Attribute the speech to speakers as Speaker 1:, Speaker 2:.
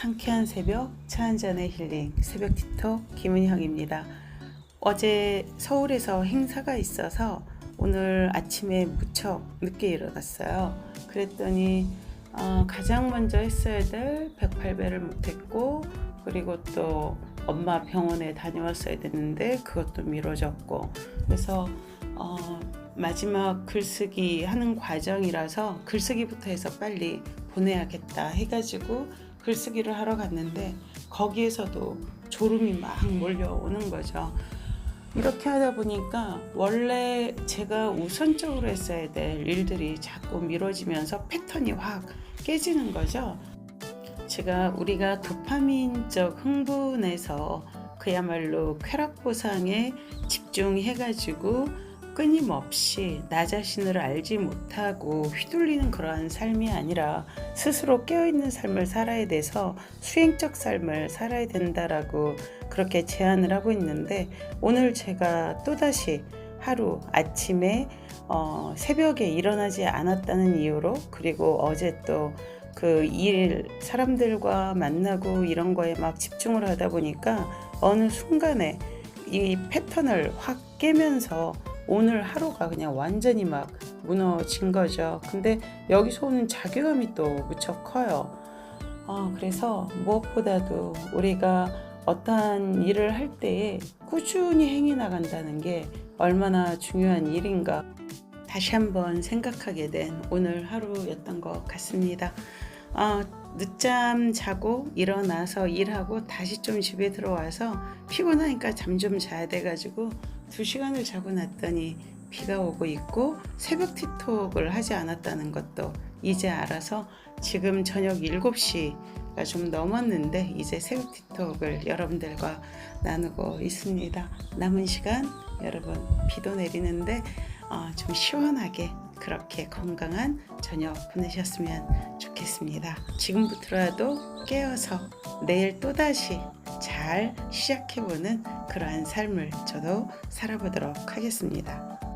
Speaker 1: 상쾌한 새벽 차 한잔의 힐링 새벽 티톡 김은형입니다. 어제 서울에서 행사가 있어서 오늘 아침에 무척 늦게 일어났어요. 그랬더니 어, 가장 먼저 했어야 될 108배를 못했고 그리고 또 엄마 병원에 다녀왔어야 됐는데 그것도 미뤄졌고 그래서 어, 마지막 글쓰기 하는 과정이라서 글쓰기부터 해서 빨리 보내야겠다 해가지고 글쓰기를 하러 갔는데 거기에서도 졸음이 막 몰려오는 거죠. 이렇게 하다 보니까 원래 제가 우선적으로 했어야 될 일들이 자꾸 미뤄지면서 패턴이 확 깨지는 거죠. 제가 우리가 도파민적 흥분에서 그야말로 쾌락 보상에 집중해가지고 끊임없이 나 자신을 알지 못하고 휘둘리는 그러한 삶이 아니라 스스로 깨어있는 삶을 살아야 돼서 수행적 삶을 살아야 된다라고 그렇게 제안을 하고 있는데 오늘 제가 또다시 하루 아침에 어, 새벽에 일어나지 않았다는 이유로 그리고 어제 또 그 일 사람들과 만나고 이런 거에 막 집중을 하다 보니까 어느 순간에 이 패턴을 확 깨면서 오늘 하루가 그냥 완전히 막 무너진 거죠. 근데 여기서 오는 자괴감이 또 무척 커요. 어, 그래서 무엇보다도 우리가 어떠한 일을 할 때에 꾸준히 행해 나간다는 게 얼마나 중요한 일인가 다시 한번 생각하게 된 오늘 하루였던 것 같습니다. 어, 늦잠 자고 일어나서 일하고 다시 좀 집에 들어와서 피곤하니까 잠 좀 자야 돼가지고 두 시간을 자고 났더니 비가 오고 있고 새벽 티톡을 하지 않았다는 것도 이제 알아서 지금 저녁 7시가 좀 넘었는데 이제 새벽 티톡을 여러분들과 나누고 있습니다. 남은 시간 여러분 비도 내리는데 어, 좀 시원하게 그렇게 건강한 저녁 보내셨으면 좋 겠습니다. 지금부터라도 깨어서 내일 또다시 잘 시작해보는 그러한 삶을 저도 살아보도록 하겠습니다.